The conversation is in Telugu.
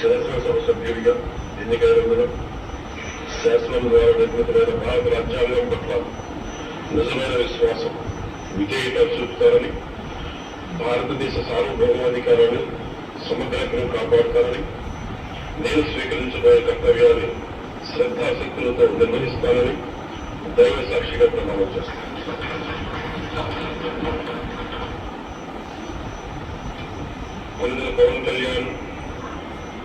శాసనసభ సభ్యుడిగా ఎన్నికైనందున శాసనం ద్వారా నిర్మితమైన భారత రాజ్యాంగం పట్ల నిజమైన విశ్వాసం విధేయత చూపుతారని భారతదేశ సార్వభౌమాధికారాన్ని సమగ్రంగా కాపాడుతారని నేను స్వీకరించబోయే కర్తవ్యాన్ని శ్రద్ధాశక్తులతో నిర్వహిస్తానని దైవ సాక్షిగా ప్రమాణం చేస్తాను పవన్ కళ్యాణ్